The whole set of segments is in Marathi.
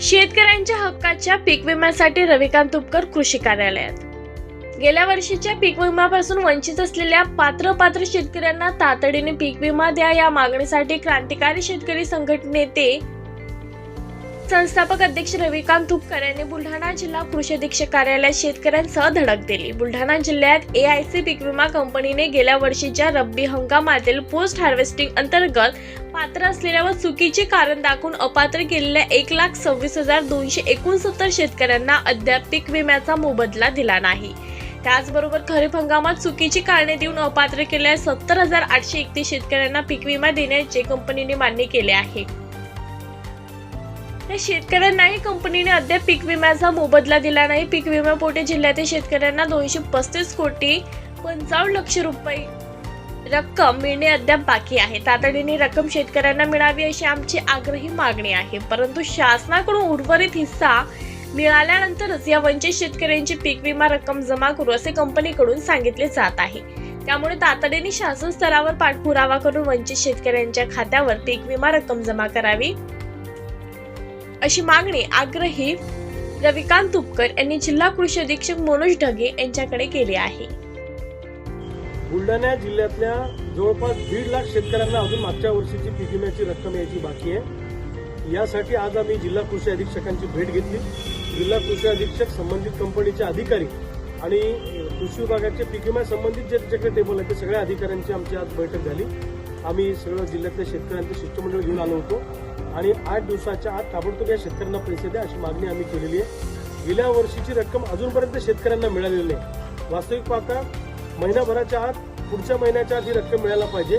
शेतकऱ्यांच्या हक्काच्या पीक विम्यासाठी रविकांत तुपकर कृषी कार्यालयात. गेल्या वर्षीच्या पीक विम्यापासून वंचित असलेल्या पात्र पात्र शेतकऱ्यांना तातडीने पीक विमा द्या या मागणीसाठी क्रांतिकारी शेतकरी संघटनेते संस्थापक अध्यक्ष रविकांत तुपकर यांनी बुलढाणा जिल्हा कृषी अधीक्षक कार्यालयात शेतकऱ्यांसह धडक दिली. बुलढाणा जिल्ह्यात ए आय सी पीक विमा कंपनीने गेल्या वर्षीच्या रब्बी हंगामातील पोस्ट हार्वेस्टिंग अंतर्गत पात्र असलेल्या व चुकीचे कारण दाखवून अपात्र केलेल्या एक लाख सव्वीस हजार दोनशे एकोणसत्तर शेतकऱ्यांना अद्याप पीक विम्याचा मोबदला दिला नाही. त्याचबरोबर खरीप हंगामात चुकीची कारणे देऊन अपात्र केलेल्या सत्तर हजार आठशे एकतीस शेतकऱ्यांना पीक विमा देण्याचे कंपनीने मान्य केले आहे. त्या शेतकऱ्यांनाही कंपनीने अद्याप पीक विम्याचा मोबदला दिला नाही. पीक विम्यापोटी जिल्ह्यातील शेतकऱ्यांना दोनशे पस्तीस कोटी पंचावन्न लक्ष रुपये रक्कम मिळणे अद्याप बाकी आहे. तातडीने रक्कम शेतकऱ्यांना मिळावी अशी आमची आग्रही मागणी आहे. परंतु शासनाकडून उर्वरित हिस्सा मिळाल्यानंतरच या वंचित शेतकऱ्यांची पीक विमा रक्कम जमा करू असे कंपनीकडून सांगितले जात आहे. त्यामुळे तातडीने शासन स्तरावर पाठपुरावा करून वंचित शेतकऱ्यांच्या खात्यावर पीक विमा रक्कम जमा करावी. अशी मागणी आग्रही रविकांत तुपकर यांनी जिल्हा कृषी अधीक्षक मनोज ढगे यांच्याकडे केली आहे. बुलढाणा जिल्ह्यातल्या जवळपास दीड लाख शेतकऱ्यांना अजून मागच्या वर्षीची पीक विम्याची रक्कम यायची बाकी आहे. यासाठी आज आम्ही जिल्हा कृषी अधीक्षकांची भेट घेतली. जिल्हा कृषी अधीक्षक संबंधित कंपनीचे अधिकारी आणि कृषी विभागाचे पीक विमा संबंधित जे त्याच्याकडे टेबल आहे ते सगळ्या अधिकाऱ्यांची आमची आज बैठक झाली. आम्ही सगळं जिल्ह्यातल्या शेतकऱ्यांचे शिष्टमंडळ घेऊन आलो होतो. आणि आठ दिवसाच्या आत ताबडतोब या शेतकऱ्यांना पैसे द्या अशी मागणी आम्ही केलेली आहे. गेल्या वर्षीची रक्कम अजूनपर्यंत शेतकऱ्यांना मिळालेली नाही. वास्तविक पाहता महिनाभराच्या आत पुढच्या महिन्याच्या आत ही रक्कम मिळायला पाहिजे.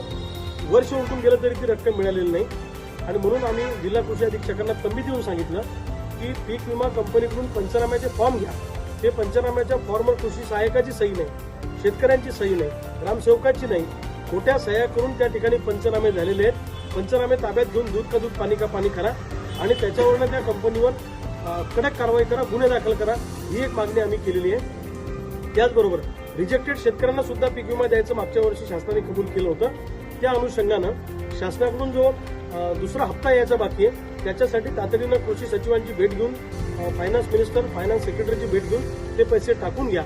वर्ष उलटून गेलं तरी ती रक्कम मिळालेली नाही. आणि म्हणून आम्ही जिल्हा कृषी अधीक्षकांना तंबी देऊन सांगितलं की पीक विमा कंपनीकडून पंचनाम्याचे फॉर्म घ्या. ते पंचनाम्याच्या फॉर्मवर कृषी सहाय्यकाची सही नाही शेतकऱ्यांची सही नाही ग्रामसेवकाची नाही. खोट्या सह्या करून त्या ठिकाणी पंचनामे झालेले आहेत. पंचनामे ताब्यात घेऊन दूध का दूध पाणी का पाणी करा. आणि त्याच्यावरनं त्या कंपनीवर कडक कारवाई करा गुन्हे दाखल करा ही एक मागणी आम्ही केलेली आहे. त्याचबरोबर रिजेक्टेड शेतकऱ्यांना सुद्धा पीक विमा द्यायचं मागच्या वर्षी शासनाने कबूल केलं होतं. त्या अनुषंगानं शासनाकडून जो दुसरा हप्ता यायचा बाकी आहे त्याच्यासाठी तातडीनं कृषी सचिवांची भेट घेऊन फायनान्स मिनिस्टर फायनान्स सेक्रेटरीची भेट घेऊन ते पैसे टाकून घ्या.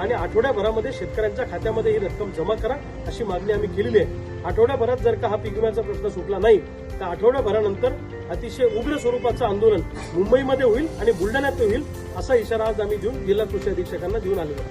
आणि आठवड्याभरामध्ये शेतकऱ्यांच्या खात्यामध्ये ही रक्कम जमा करा अशी मागणी आम्ही केलेली आहे. आठवड्याभरात जर का हा पीक विम्याचा प्रश्न सुटला नाही तर आठवड्याभरानंतर अतिशय उग्र स्वरूपाचं आंदोलन मुंबईमध्ये होईल आणि बुलढाण्यात होईल असा इशारा आज आम्ही देऊन जिल्हा कृषी अधीक्षकांना देऊन आलेलो